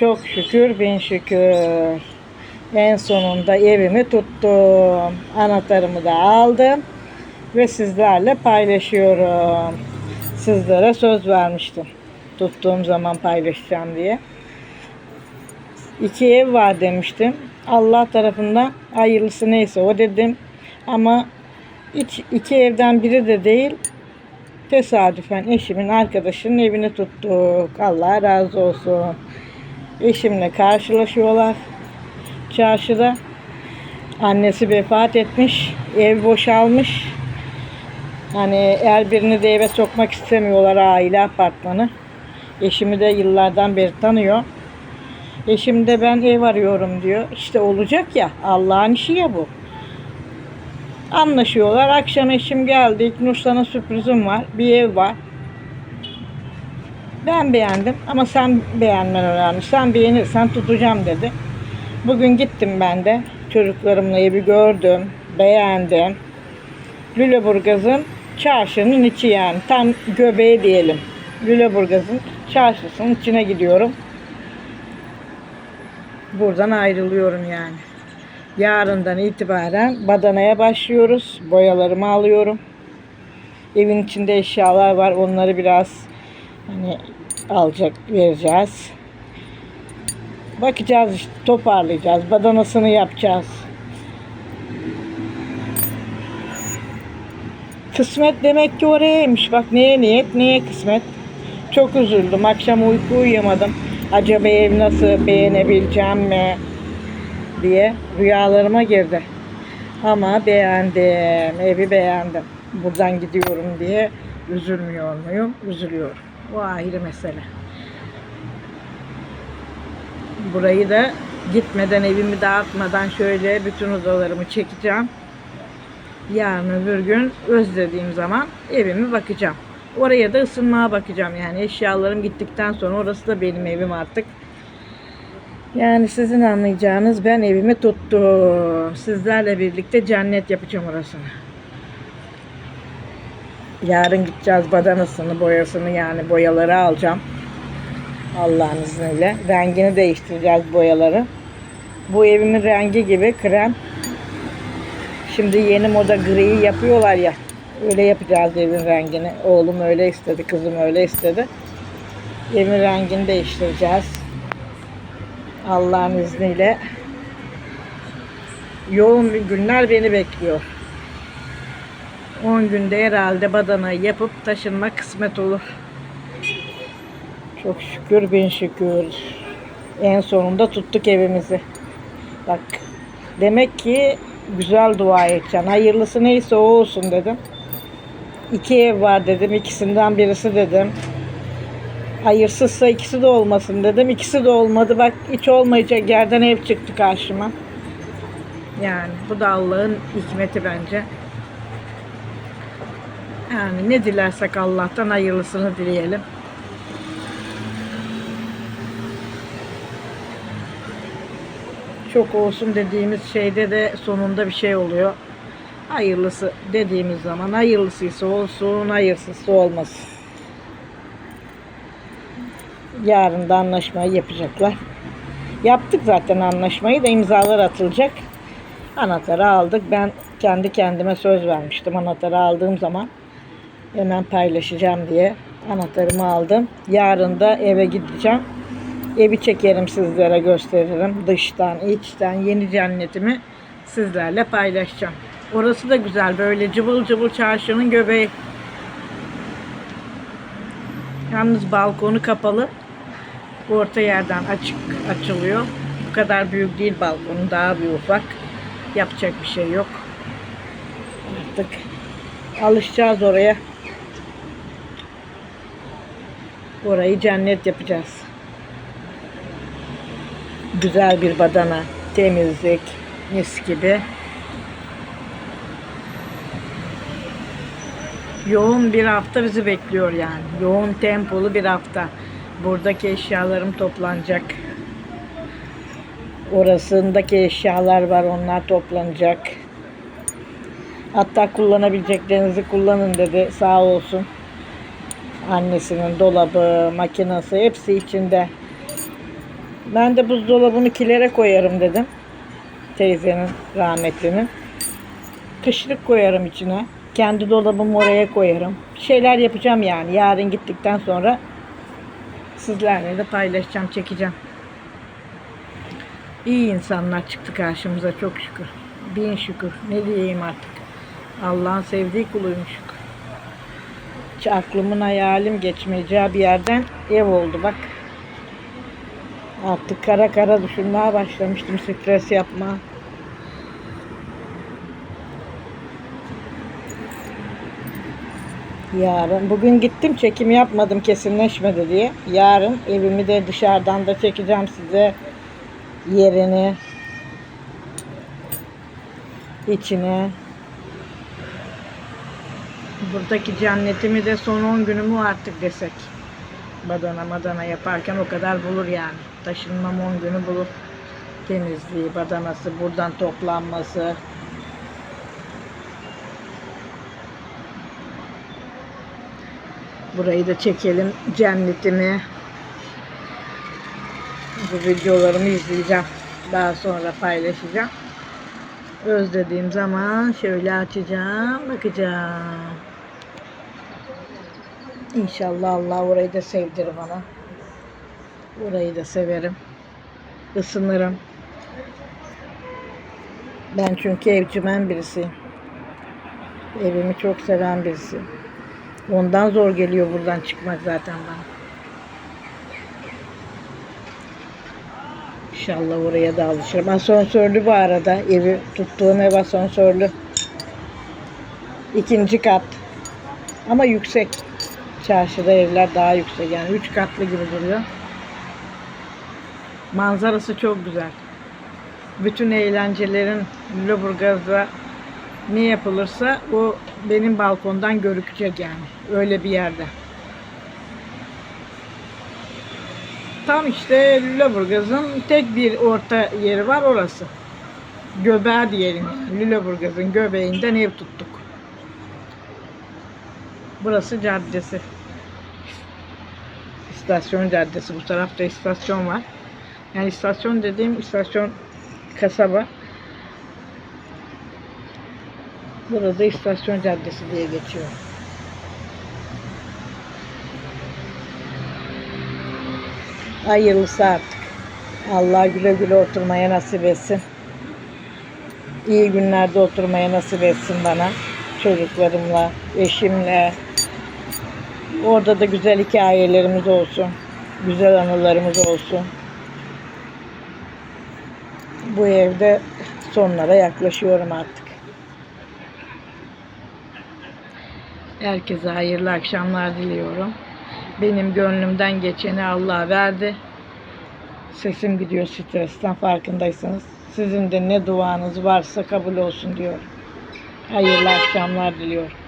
Çok şükür bin şükür. En sonunda evimi tuttum. Anahtarımı da aldım. Ve sizlerle paylaşıyorum. Sizlere söz vermiştim. Tuttuğum zaman paylaşacağım diye. İki ev var demiştim. Allah tarafından hayırlısı neyse o dedim. Ama hiç iki evden biri de değil. Tesadüfen eşimin arkadaşının evini tuttuk. Allah razı olsun. Eşimle karşılaşıyorlar. Çarşıda. Annesi vefat etmiş. Ev boşalmış. Hani her birini de eve sokmak istemiyorlar aile apartmanı. Eşimi de yıllardan beri tanıyor. Eşim de ben ev arıyorum diyor. İşte olacak ya Allah'ın işi ya bu. Anlaşıyorlar. Akşam eşim geldi. Sana sürprizim var. Bir ev var. Ben beğendim ama sen beğenmen önemli. Sen beğenirsen tutacağım dedi. Bugün gittim ben de. Çocuklarımla evi gördüm. Beğendim. Lüleburgaz'ın çarşının içi yani. Tam göbeği diyelim. Lüleburgaz'ın çarşısının içine gidiyorum. Buradan ayrılıyorum yani. Yarından itibaren badanaya başlıyoruz. Boyalarımı alıyorum. Evin içinde eşyalar var. Onları biraz hani alacak vereceğiz. Bakacağız işte toparlayacağız. Badanasını yapacağız. Kısmet demek ki orayaymış. Bak neye niyet neye kısmet. Çok üzüldüm. Akşam uyku uyuyamadım. Acaba ev nasıl beğenebileceğim mi diye rüyalarıma girdi. Ama beğendim. Evi beğendim. Buradan gidiyorum diye üzülmüyor muyum? Üzülüyorum. O ayrı mesele. Burayı da gitmeden evimi dağıtmadan şöyle bütün odalarımı çekeceğim. Yarın öbür gün özlediğim zaman evimi bakacağım. Oraya da ısınmaya bakacağım yani eşyalarım gittikten sonra orası da benim evim artık. Yani sizin anlayacağınız ben evimi tuttum. Sizlerle birlikte cennet yapacağım orasını. Yarın gideceğiz badanasını, boyasını yani boyaları alacağım. Allah'ın izniyle. Rengini değiştireceğiz boyaları. Bu evimin rengi gibi krem. Şimdi yeni moda gri yapıyorlar ya. Öyle yapacağız evin rengini. Oğlum öyle istedi, kızım öyle istedi. Evin rengini değiştireceğiz. Allah'ın izniyle. Yoğun günler beni bekliyor. 10 günde herhalde badanayı yapıp taşınma kısmet olur. Çok şükür bin şükür. En sonunda tuttuk evimizi. Bak demek ki güzel dua edeceksin. Hayırlısı neyse o olsun dedim. İki ev var dedim. ikisinden birisi dedim. Hayırsızsa ikisi de olmasın dedim. İkisi de olmadı. Bak hiç olmayacak yerden ev çıktı karşıma. Yani bu da Allah'ın hikmeti bence. Yani ne dilersek Allah'tan hayırlısını dileyelim. Çok olsun dediğimiz şeyde de sonunda bir şey oluyor. Hayırlısı dediğimiz zaman hayırlısıysa olsun, hayırsızsa olmasın. Yarın da anlaşmayı yapacaklar. Yaptık zaten anlaşmayı da imzalar atılacak. Anahtarı aldık. Ben kendi kendime söz vermiştim. Anahtarı aldığım zaman hemen paylaşacağım diye anahtarımı aldım. Yarın da eve gideceğim. Evi çekerim sizlere gösteririm. Dıştan, içten yeni cennetimi sizlerle paylaşacağım. Orası da güzel. Böyle cıvıl cıvıl çarşının göbeği. Yalnız balkonu kapalı. Orta yerden açık açılıyor. Bu kadar büyük değil balkonu. Daha bir ufak. Yapacak bir şey yok. Artık alışacağız oraya. Orayı cennet yapacağız. Güzel bir badana, temizlik, mis gibi. Yoğun bir hafta bizi bekliyor yani. Yoğun tempolu bir hafta. Buradaki eşyalarım toplanacak. Orasındaki eşyalar var, onlar toplanacak. Hatta kullanabileceklerinizi kullanın dedi, sağ olsun. Annesinin dolabı, makinesi hepsi içinde. Ben de buzdolabını kilere koyarım dedim. Teyzenin, rahmetlinin. Kışlık koyarım içine. Kendi dolabımı oraya koyarım. Bir şeyler yapacağım yani. Yarın gittikten sonra sizlerle de paylaşacağım, çekeceğim. İyi insanlar çıktı karşımıza çok şükür. Bin şükür. Ne diyeyim artık. Allah'ın sevdiği kuluymuş. Hiç aklımın hayalim geçmeyeceği bir yerden ev oldu bak. Artık kara kara düşünmeye başlamıştım stres yapma. Yarın, bugün gittim çekim yapmadım kesinleşmedi diye. Yarın evimi de dışarıdan da çekeceğim size yerini, içine. Buradaki cennetimi de son 10 günümü artık desek. Badana madana yaparken o kadar bulur yani. Taşınmam 10 günü bulur. Temizliği, badanası, buradan toplanması. Burayı da çekelim cennetimi. Bu videolarımı izleyeceğim. Daha sonra paylaşacağım. Özlediğim zaman şöyle açacağım, bakacağım. İnşallah Allah orayı da sevdirir bana. Orayı da severim. Isınırım. Ben çünkü evcimen birisiyim. Evimi çok seven birisiyim. Ondan zor geliyor buradan çıkmak zaten bana. İnşallah oraya da alışırım. Asansörlü bu arada. Evi tuttuğum ev asansörlü. İkinci kat. Ama yüksek. Çarşıda evler daha yüksek. Yani üç katlı gibi duruyor. Manzarası çok güzel. Bütün eğlencelerin Lüleburgaz'da ne yapılırsa o benim balkondan görükecek yani. Öyle bir yerde. Tam işte Lüleburgaz'ın tek bir orta yeri var orası. Göbeği diyelim. Lüleburgaz'ın göbeğinden ev tuttuk. Burası caddesi. İstasyon caddesi. Bu tarafta istasyon var. Yani istasyon dediğim istasyon kasaba. Burada istasyon caddesi diye geçiyor. Hayırlısı artık. Allah güle güle oturmaya nasip etsin. İyi günlerde oturmaya nasip etsin bana. Çocuklarımla, eşimle. Orada da güzel hikayelerimiz olsun. Güzel anılarımız olsun. Bu evde sonlara yaklaşıyorum artık. Herkese hayırlı akşamlar diliyorum. Benim gönlümden geçeni Allah verdi. Sesim gidiyor stresten farkındaysanız. Sizin de ne duanız varsa kabul olsun diyor. Hayırlı akşamlar diliyorum.